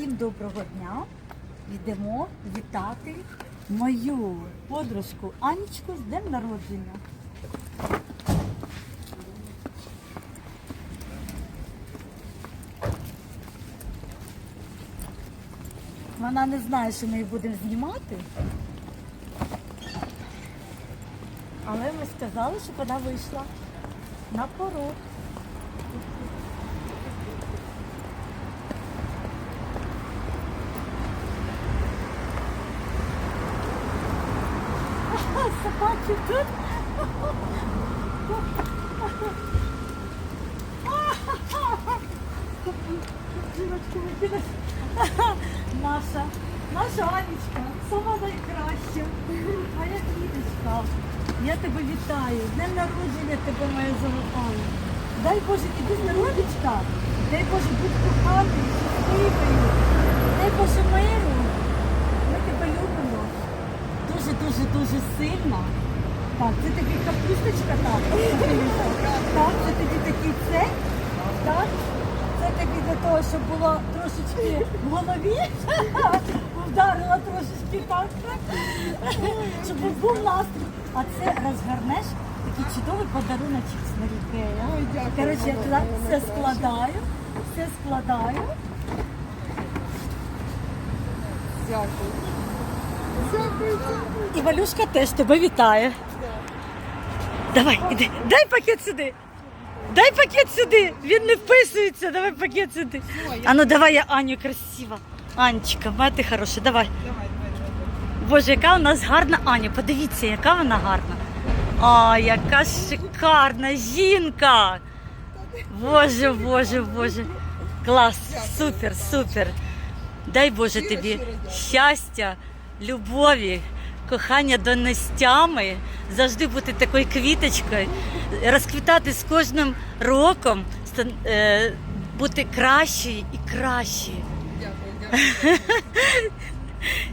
Всім доброго дня. Йдемо вітати мою подружку Анічку з днем народження. Вона не знає, що ми її будемо знімати. Але ми сказали, щоб вона вийшла на порог. Собаки тут. Дівочки, викинуть. Наша, наша Анечка, сама найкраща. Моя квіточка. Я тебе вітаю. Днем народження тебе моя золотая. Дай Боже тобі здоров'ячка. Дай Боже будь коханою, щасливою. Дай Боже миру. Ми тебе любимо. Дуже, дуже, дуже сильно. Так, це тобі капусточка, так. Так, це тобі такий цей. Так. Це тобі для того, щоб було трошечки в голові. Вдарила трошечки так. Щоб був настрій. А це розгарнеш такий чудовий подарунок з Марікея. Коротше, я все складаю, все складаю. Дякую. І Валюшка теж тебе вітає. Давай, іди, дай пакет сюди. Дай пакет сюди. Він не вписується. Давай пакет сюди. А ну давай я Аню красива. Анечка, моя ти хороша, давай. Боже, яка у нас гарна Аня. Подивіться, яка вона гарна. А, яка шикарна жінка. Боже, боже, боже. Клас, супер, супер. Дай Боже тобі щастя, любові, кохання до нестями, завжди бути такою квіточкою, розквітати з кожним роком, е, бути кращою і кращою. Дякую, дякую.